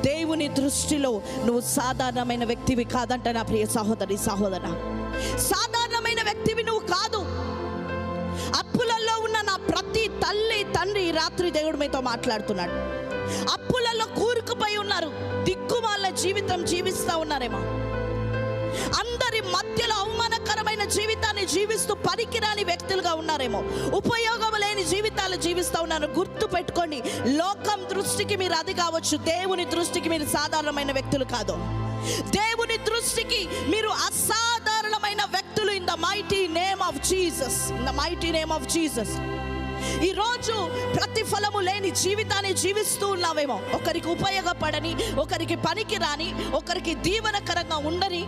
దేవుని దృష్టిలో నువ్వు సాధారణమైన వ్యక్తివి కాదంట నా ప్రియ సహోదరి సహోదర. సాధారణమైన వ్యక్తివి నువ్వు కాదు. అప్పులలో ఉన్న నా ప్రతి తల్లి తండ్రి రాత్రి దేవుడు మీతో మాట్లాడుతున్నాడు. అప్పులలో కూరుకుపోయి ఉన్నారు. దిక్కుమాల జీవితం జీవిస్తూ ఉన్నారేమో. అందరి మధ్యలో అవమానకరమైన జీవితాన్ని జీవిస్తూ పనికిరాని వ్యక్తులుగా ఉన్నారేమో. ఉపయోగం లేని జీవితాలు జీవిస్తూ ఉన్నారు గుర్తు పెట్టుకోండి. లోకం దృష్టికి మీరు అది కావచ్చు. దేవుని దృష్టికి మీరు సాధారణమైన వ్యక్తులు కాదు. దేవుని దృష్టికి మీరు అసాధారణమైన వ్యక్తులు in the mighty name of Jesus in the mighty name of Jesus ఈరోజు ప్రతిఫలము లేని జీవితాన్ని జీవిస్తూ ఉన్నావేమో. ఒకరికి ఉపయోగపడని ఒకరికి పనికి రాని ఒకరికి దీవనకరంగా ఉండని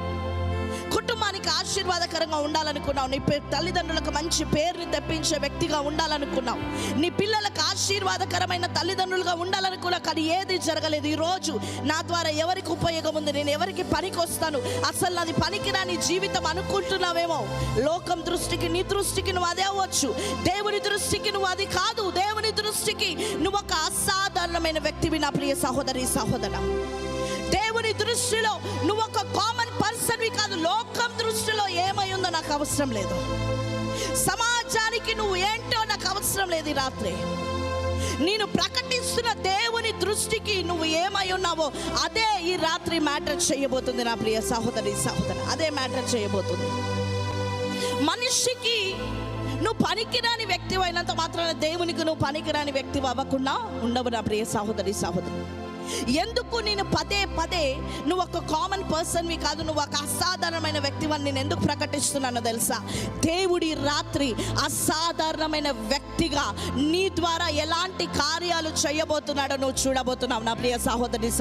కుటుంబానికి ఆశీర్వాదకరంగా ఉండాలనుకున్నావు. నీ తల్లిదండ్రులకు మంచి పేరుని తెప్పించే వ్యక్తిగా ఉండాలనుకున్నావు. నీ పిల్లలకు ఆశీర్వాదకరమైన తల్లిదండ్రులుగా ఉండాలనుకున్నా కానీ ఏది జరగలేదు. ఈరోజు నా ద్వారా ఎవరికి ఉపయోగం ఉంది? నేను ఎవరికి పనికి వస్తాను అసలు నాది పనికి నా నీ జీవితం అనుకుంటున్నావేమో? లోకం దృష్టికి నీ దృష్టికి నువ్వు అదే అవ్వచ్చు. దేవుని దృష్టికి నువ్వు అది కాదు. దేవుని దృష్టికి నువ్వు ఒక అసాధారణమైన వ్యక్తివి నా ప్రియ సహోదరి సహోదర. దేవుని దృష్టిలో నువ్వు ఒక కామన్ పర్సన్వి కాదు. లోకం దృష్టిలో ఏమై ఉందో నాకు అవసరం లేదు. సమాజానికి నువ్వు ఏంటో నాకు అవసరం లేదు ఈ రాత్రి. నేను ప్రకటిస్తున్న దేవుని దృష్టికి నువ్వు ఏమై ఉన్నావో అదే ఈ రాత్రి మ్యాటర్ చేయబోతుంది నా ప్రియ సహోదరి సహోదర. అదే మ్యాటర్ చేయబోతుంది. మనిషికి నువ్వు పనికిరాని వ్యక్తి అయినంత మాత్రాన దేవునికి నువ్వు పనికిరాని వ్యక్తి అవ్వకుండా ఉండవు నా ప్రియ సహోదరి సహోదరి. ఎందుకు నేను పదే పదే నువ్వు ఒక కామన్ పర్సన్వి కాదు నువ్వు ఒక అసాధారణమైన వ్యక్తివని నేను ఎందుకు ప్రకటిస్తున్నానో తెలుసా? దేవుడి రాత్రి అసాధారణమైన వ్యక్తిగా నీ ద్వారా ఎలాంటి కార్యాలు చేయబోతున్నాడో నువ్వు చూడబోతున్నావు నా ప్రియ సహోదరి.